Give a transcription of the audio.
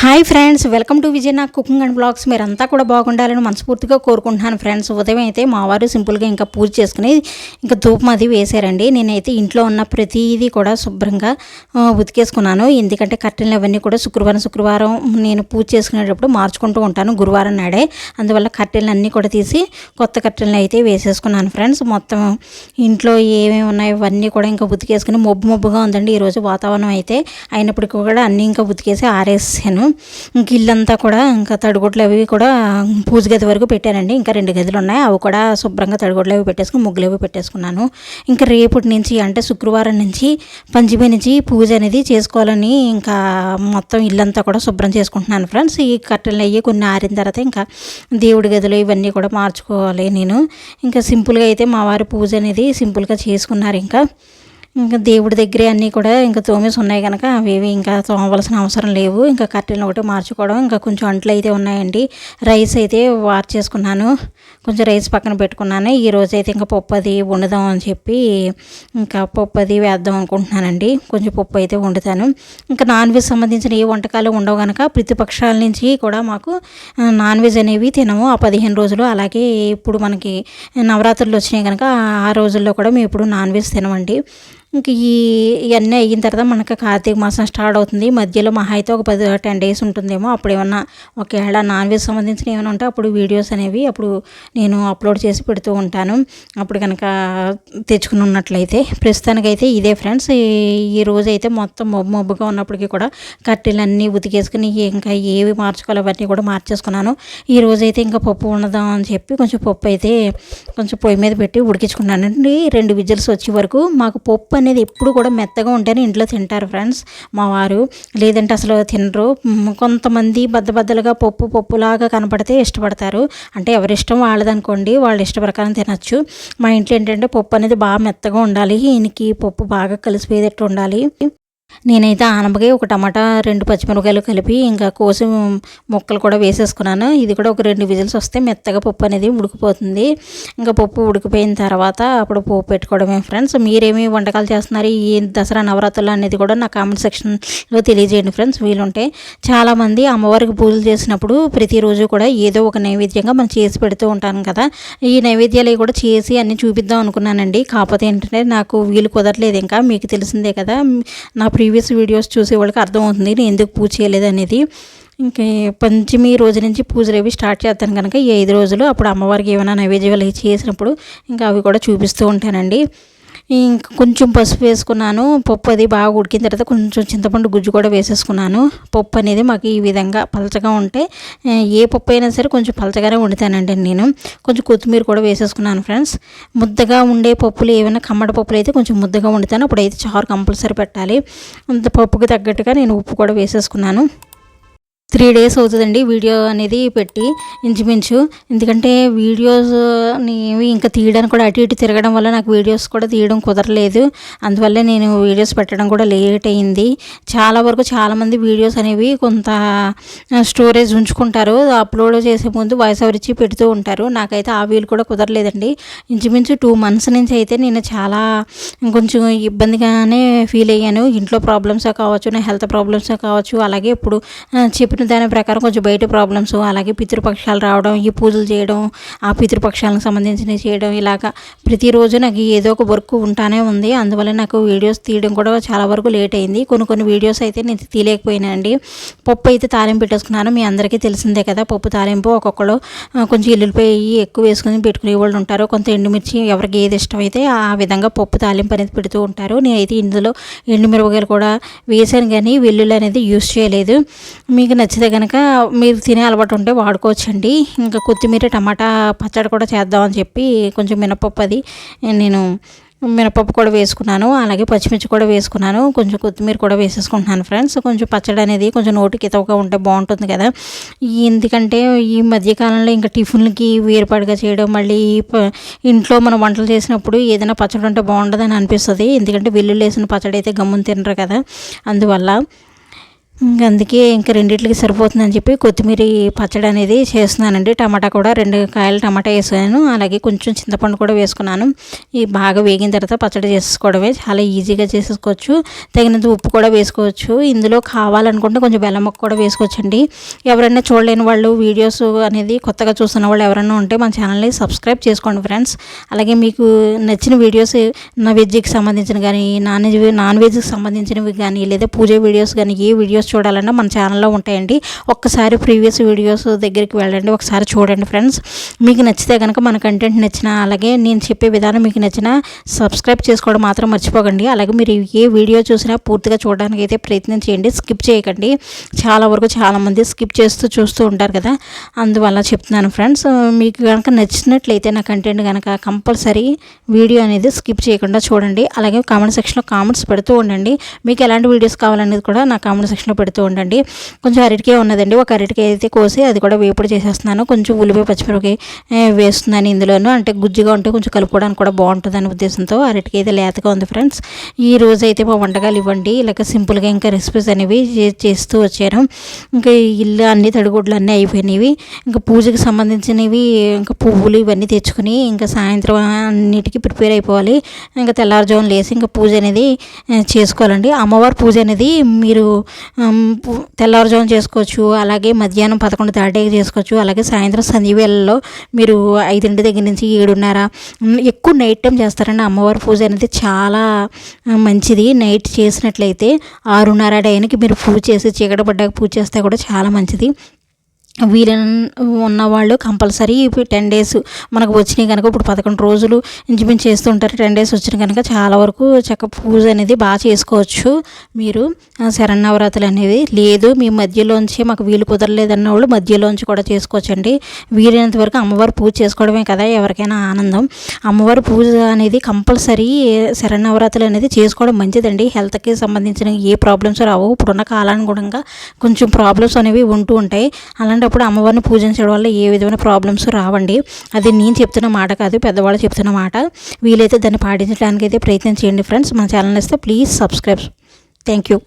Hi friends welcome to Vijay నా cooking and blogs. మీరంతా కూడా బాగుండాలని మనస్ఫూర్తిగా కోరుకుంటున్నాను ఫ్రెండ్స్. ఉదయం అయితే మా వారు సింపుల్గా ఇంకా పూజ చేసుకుని ఇంకా ధూపం అది వేశారండి. నేనైతే ఇంట్లో ఉన్న ప్రతిదీ కూడా శుభ్రంగా ఉతికేసుకున్నాను. ఎందుకంటే కట్టెలు అవన్నీ కూడా శుక్రవారం శుక్రవారం నేను పూజ చేసుకునేటప్పుడు మార్చుకుంటూ ఉంటాను గురువారం నాడే. అందువల్ల కట్టెలు అన్నీ కూడా తీసి కొత్త కట్టెలను అయితే వేసేసుకున్నాను ఫ్రెండ్స్. మొత్తం ఇంట్లో ఏమేమి ఉన్నాయో అవన్నీ కూడా ఇంకా ఉతికేసుకుని మబ్బు మబ్బుగా ఉందండి. ఈరోజు వాతావరణం అయితే అయినప్పటికీ కూడా అన్నీ ఇంకా ఉతికేసి ఆరేసాను. ఇంక ఇల్లంతా కూడా ఇంకా తడిగుడ్లు అవి కూడా పూజ గది వరకు పెట్టానండి. ఇంకా రెండు గదులు ఉన్నాయి. అవి కూడా శుభ్రంగా తడిగుడ్లు అవి పెట్టేసుకుని ముగ్గులు అవి పెట్టేసుకున్నాను. ఇంకా రేపటి నుంచి అంటే శుక్రవారం నుంచి పంచమి నుంచి పూజ అనేది చేసుకోవాలని ఇంకా మొత్తం ఇల్లంతా కూడా శుభ్రం చేసుకుంటున్నాను ఫ్రెండ్స్. ఈ కట్టెలు అయ్యి కొన్ని ఆరిన తర్వాత ఇంకా దేవుడి గదులు ఇవన్నీ కూడా మార్చుకోవాలి నేను. ఇంకా సింపుల్గా అయితే మా వారి పూజ అనేది సింపుల్గా చేసుకున్నారు ఇంకా. ఇంకా దేవుడి దగ్గరే అన్నీ కూడా ఇంకా తోమేసి ఉన్నాయి కనుక అవేవి ఇంకా తోమవలసిన అవసరం లేవు. ఇంకా కట్టెలను ఒకటి మార్చుకోవడం ఇంకా కొంచెం అంట్లు అయితే ఉన్నాయండి. రైస్ అయితే వార్ చేసుకున్నాను. కొంచెం రైస్ పక్కన పెట్టుకున్నాను. ఈ రోజు అయితే ఇంకా పప్పు అది వండుదాం అని చెప్పి ఇంకా పప్పు అది వేద్దాం అనుకుంటున్నానండి. కొంచెం పప్పు అయితే వండుతాను. ఇంకా నాన్ వెజ్ సంబంధించిన ఏ వంటకాలు ఉండవు కనుక ప్రతిపక్షాల నుంచి కూడా మాకు నాన్ వెజ్ అనేవి తినము. ఆ పదిహేను రోజులు అలాగే ఇప్పుడు మనకి నవరాత్రులు వచ్చినాయి కనుక ఆ రోజుల్లో కూడా మేము ఇప్పుడు నాన్ వెజ్ తినమండి. ఇంక ఈ ఇవన్నీ అయిన తర్వాత మనకు కార్తీక మాసం స్టార్ట్ అవుతుంది. మధ్యలో మహా అయితే ఒక పది టెన్ డేస్ ఉంటుందేమో. అప్పుడు ఏమన్నా ఒకవేళ నాన్ వెజ్ సంబంధించిన ఏమైనా ఉంటే అప్పుడు వీడియోస్ అనేవి అప్పుడు నేను అప్లోడ్ చేసి పెడుతూ ఉంటాను. అప్పుడు కనుక తెచ్చుకుని ఉన్నట్లయితే ప్రస్తుతానికైతే ఇదే ఫ్రెండ్స్. ఈ- రోజు అయితే మొత్తం మబ్బు మబ్బుగా ఉన్నప్పటికీ కూడా కట్టెలన్నీ ఉతికేసుకుని ఇంకా ఏవి మార్చుకోవాలి అవన్నీ కూడా మార్చేసుకున్నాను. ఈ రోజు అయితే ఇంకా పప్పు ఉండదాం అని చెప్పి కొంచెం పప్పు అయితే కొంచెం పొయ్యి మీద పెట్టి ఉడికించుకున్నానండి. రెండు విజిల్స్ వచ్చే వరకు మాకు పప్పు అనేది ఎప్పుడు కూడా మెత్తగా ఉంటేనే ఇంట్లో తింటారు ఫ్రెండ్స్ మా వారు లేదంటే అసలు తినరు. కొంతమంది బద్ద బద్దలుగా పప్పు పప్పులాగా కనపడితే ఇష్టపడతారు. అంటే ఎవరి ఇష్టం వాళ్ళదనుకోండి వాళ్ళ ఇష్ట ప్రకారం తినచ్చు. మా ఇంట్లో ఏంటంటే పప్పు అనేది బాగా మెత్తగా ఉండాలి. ఈయనకి పప్పు బాగా కలిసిపోయేటట్టు ఉండాలి. నేనైతే ఆనపకాయ ఒక టమాటా రెండు పచ్చిమిరపకాయలు కలిపి ఇంకా కోసి ముక్కలు కూడా వేసేసుకున్నాను. ఇది కూడా ఒక రెండు విజిల్స్ వస్తే మెత్తగా పప్పు అనేది ఉడికిపోతుంది. ఇంకా పప్పు ఉడికిపోయిన తర్వాత అప్పుడు పోపు పెట్టుకోవడమే ఫ్రెండ్స్. మీరేమి వంటకాలు చేస్తున్నారు? ఈ దసరా నవరాత్రులు అనేది కూడా నా కామెంట్ సెక్షన్లో తెలియజేయండి ఫ్రెండ్స్. వీలుంటే చాలామంది అమ్మవారికి పూజలు చేసినప్పుడు ప్రతిరోజు కూడా ఏదో ఒక నైవేద్యంగా మనం చేసి పెడుతూ ఉంటాను కదా. ఈ నైవేద్యాలు కూడా చేసి అన్ని చూపిద్దాం అనుకున్నానండి. కాకపోతే ఏంటంటే నాకు వీలు కుదరలేదు ఇంకా. మీకు తెలిసిందే కదా. నా ప్రీవియస్ వీడియోస్ చూసే వాళ్ళకి అర్థమవుతుంది నేను ఎందుకు పూజ చేయలేదు అనేది. ఇంకా పంచమి రోజు నుంచి పూజలు అవి స్టార్ట్ చేస్తాను కనుక ఈ ఐదు రోజులు అప్పుడు అమ్మవారికి ఏమైనా నైవేద్యాలు చేసినప్పుడు ఇంకా అవి కూడా చూపిస్తూ ఉంటానండి. ఇంకా కొంచెం పసుపు వేసుకున్నాను. పప్పు అది బాగా ఉడికిన తర్వాత కొంచెం చింతపండు గుజ్జు కూడా వేసేసుకున్నాను. పప్పు అనేది మాకు ఈ విధంగా పలచగా ఉంటే ఏ పప్పు అయినా సరే కొంచెం పలచగానే వండుతానండి నేను. కొంచెం కొత్తిమీర కూడా వేసేసుకున్నాను ఫ్రెండ్స్. ముద్దగా ఉండే పప్పులు ఏమైనా కమ్మడి పప్పులు అయితే కొంచెం ముద్దగా వండుతాను. అప్పుడైతే చారు కంపల్సరీ పెట్టాలి. అంత పప్పుకి తగ్గట్టుగా నేను ఉప్పు కూడా వేసేసుకున్నాను. త్రీ డేస్ అవుతుందండి వీడియో అనేది పెట్టి ఇంచుమించు. ఎందుకంటే వీడియోస్ ఇంకా తీయడానికి కూడా అటు ఇటు తిరగడం వల్ల నాకు వీడియోస్ కూడా తీయడం కుదరలేదు. అందువల్ల నేను వీడియోస్ పెట్టడం కూడా లేట్ అయింది. చాలా వరకు చాలామంది వీడియోస్ అనేవి కొంత స్టోరేజ్ ఉంచుకుంటారు. అప్లోడ్ చేసే ముందు వాయిస్ ఓవర్ ఇచ్చి పెడుతూ ఉంటారు. నాకైతే ఆ వీలు కూడా కుదరలేదండి. ఇంచుమించు టూ మంత్స్ నుంచి అయితే నేను చాలా కొంచెం ఇబ్బందిగానే ఫీల్ అయ్యాను. ఇంట్లో ప్రాబ్లమ్స్ కావచ్చు నా హెల్త్ ప్రాబ్లమ్స్ కావచ్చు అలాగే ఇప్పుడు చెప్పిన చెప్పిన దాని ప్రకారం కొంచెం బయట ప్రాబ్లమ్స్ అలాగే పితృపక్షాలు రావడం ఈ పూజలు చేయడం ఆ పితృపక్షాలకు సంబంధించినవి చేయడం ఇలాగా ప్రతిరోజు నాకు ఏదో ఒక వర్క్ ఉంటానే ఉంది. అందువల్ల నాకు వీడియోస్ తీయడం కూడా చాలా వరకు లేట్ అయింది. కొన్ని కొన్ని వీడియోస్ అయితే నేను తీయలేకపోయినానండి పప్పు అయితే తాలింపు పెట్టేసుకున్నాను. మీ అందరికీ తెలిసిందే కదా పప్పు తాలింపు ఒక్కొక్కరు కొంచెం ఎల్లుల్లిపాయ ఎక్కువ వేసుకుని పెట్టుకునే వాళ్ళు ఉంటారు. కొంత ఎండుమిర్చి ఎవరికి ఏది ఇష్టమైతే ఆ విధంగా పప్పు తాలింపు అనేది పెడుతూ ఉంటారు. నేనైతే ఇందులో ఎండుమిరపకాయలు కూడా వేసాను కానీ వెల్లుల్లి అనేది యూస్ చేయలేదు. మీకు నచ్చితే కనుక మీరు తినే అలవాటు ఉంటే వాడుకోవచ్చండి. ఇంకా కొత్తిమీర టమాటా పచ్చడి కూడా చేద్దామని చెప్పి కొంచెం మినపప్పు అది నేను మినపప్పు కూడా వేసుకున్నాను. అలాగే పచ్చిమిర్చి కూడా వేసుకున్నాను. కొంచెం కొత్తిమీర కూడా వేసేసుకుంటున్నాను ఫ్రెండ్స్. కొంచెం పచ్చడి అనేది కొంచెం నోటికి ఇతవగా ఉంటే బాగుంటుంది కదా. ఎందుకంటే ఈ మధ్యకాలంలో ఇంకా టిఫిన్లకి వేరుపాటుగా చేయడం మళ్ళీ ప- ఇంట్లో మనం వంటలు చేసినప్పుడు ఏదైనా పచ్చడి ఉంటే బాగుంటుందని అనిపిస్తుంది. ఎందుకంటే వెల్లుల్లి వేసిన పచ్చడి అయితే గమ్మున తినరు కదా. అందువల్ల అందుకే ఇంకా రెండిట్లకి సరిపోతుందని చెప్పి కొత్తిమీర పచ్చడి అనేది చేస్తున్నానండి. టమాటా కూడా రెండు కాయలు టమాటా వేసాను. అలాగే కొంచెం చింతపండు కూడా వేసుకున్నాను. ఈ బాగా వేగిన తర్వాత పచ్చడి చేసుకోవడమే చాలా ఈజీగా చేసేసుకోవచ్చు. తగినంత ఉప్పు కూడా వేసుకోవచ్చు. ఇందులో కావాలనుకుంటే కొంచెం బెల్లం ముక్క కూడా వేసుకోవచ్చండి. ఎవరైనా చూడలేని వాళ్ళు వీడియోస్ అనేది కొత్తగా చూస్తున్న వాళ్ళు ఎవరైనా ఉంటే మన ఛానల్ని సబ్స్క్రైబ్ చేసుకోండి ఫ్రెండ్స్. అలాగే మీకు నచ్చిన వీడియోస్ నా వెజ్కి సంబంధించిన కానీ నాన్ వెజ్ నాన్ వెజ్కి సంబంధించినవి కానీ లేదా పూజ వీడియోస్ కానీ ఏ వీడియోస్ చూడాలన్నా మన ఛానల్లో ఉంటాయండి. ఒక్కసారి ప్రీవియస్ వీడియోస్ దగ్గరికి వెళ్ళండి. ఒకసారి చూడండి ఫ్రెండ్స్. మీకు నచ్చితే కనుక మన కంటెంట్ నచ్చిన అలాగే నేను చెప్పే విధానం మీకు నచ్చిన సబ్స్క్రైబ్ చేసుకోవడం మాత్రం మర్చిపోకండి. అలాగే మీరు ఏ వీడియో చూసినా పూర్తిగా చూడడానికి అయితే ప్రయత్నం చేయండి. స్కిప్ చేయకండి. చాలా వరకు చాలామంది స్కిప్ చేస్తూ చూస్తూ ఉంటారు కదా. అందువల్ల చెప్తున్నాను ఫ్రెండ్స్. మీకు కనుక నచ్చినట్లయితే నా కంటెంట్ కనుక కంపల్సరీ వీడియో అనేది స్కిప్ చేయకుండా చూడండి. అలాగే కామెంట్ సెక్షన్లో కామెంట్స్ పెడుతూ ఉండండి. మీకు ఎలాంటి వీడియోస్ కావాలనేది కూడా నా కామెంట్ సెక్షన్లో పెడుతూ ఉండండి. కొంచెం అరటికాయ ఉన్నదండి. ఒక అరటికాయ అయితే కోసి అది కూడా వేపుడు చేసేస్తున్నాను. కొంచెం ఉల్లిపాయ పచ్చిమిరపకాయ వేస్తున్నాను ఇందులోనూ. అంటే గుజ్జుగా ఉంటే కొంచెం కలుపుకోవడానికి కూడా బాగుంటుంది అనే ఉద్దేశంతో అరటికాయ అయితే లేతగా ఉంది ఫ్రెండ్స్. ఈ రోజు అయితే మా వంటకాలు ఇవ్వండి. ఇలాగ సింపుల్గా ఇంకా రెసిపీస్ అనేవి చేస్తూ వచ్చాను. ఇంకా ఇల్లు అన్ని తడిగుడ్లు అన్నీ అయిపోయినవి. ఇంకా పూజకి సంబంధించినవి ఇంకా పువ్వులు ఇవన్నీ తెచ్చుకుని ఇంకా సాయంత్రం అన్నిటికీ ప్రిపేర్ అయిపోవాలి. ఇంకా తెల్లారుజామున లేసి ఇంకా పూజ అనేది చేసుకోవాలండి. అమ్మవారి పూజ అనేది మీరు తెల్లవారుజామున చేసుకోవచ్చు అలాగే మధ్యాహ్నం పదకొండు థర్టీకి చేసుకోవచ్చు అలాగే సాయంత్రం సంధ్యవేళలో మీరు ఐదింటి దగ్గర నుంచి ఏడున్నర ఎక్కువ నైట్ టైం చేస్తారండి. అమ్మవారి పూజ అనేది చాలా మంచిది. నైట్ చేసినట్లయితే ఆరున్నర డైన్కి మీరు పూజ చేసి చీకటి పడ్డాక పూజ చేస్తే కూడా చాలా మంచిది. వీలైన ఉన్నవాళ్ళు కంపల్సరీ టెన్ డేస్ మనకు వచ్చినాయి కనుక ఇప్పుడు పదకొండు రోజులు ఇంచుమించు చేస్తుంటారు టెన్ డేస్ వచ్చిన కనుక చాలా వరకు చక్క పూజ అనేది బాగా చేసుకోవచ్చు. మీరు శరన్నవరాత్రులు అనేది లేదు మీ మధ్యలోంచి మాకు వీలు కుదరలేదన్న వాళ్ళు మధ్యలోంచి కూడా చేసుకోవచ్చండి. వీలైనంత వరకు అమ్మవారు పూజ చేసుకోవడమే కదా ఎవరికైనా ఆనందం. అమ్మవారి పూజ అనేది కంపల్సరీ శరన్నవరాత్రులు అనేది చేసుకోవడం మంచిదండి. హెల్త్కి సంబంధించిన ఏ ప్రాబ్లమ్స్ రావు. ఇప్పుడున్న కాలానుగుణంగా కొంచెం ప్రాబ్లమ్స్ అనేవి ఉంటూ ఉంటాయి. అలాంటి అలాంటప్పుడు అమ్మవారిని పూజించడం వల్ల ఏ విధమైన ప్రాబ్లమ్స్ రావండి. అది నేను చెప్తున్న మాట కాదు పెద్దవాళ్ళు చెప్తున్న మాట. వీలైతే దాన్ని పాటించడానికి అయితే ప్రయత్నం చేయండి ఫ్రెండ్స్ మన ఛానల్ ఇస్తే ప్లీజ్ సబ్స్క్రైబ్ థ్యాంక్ యూ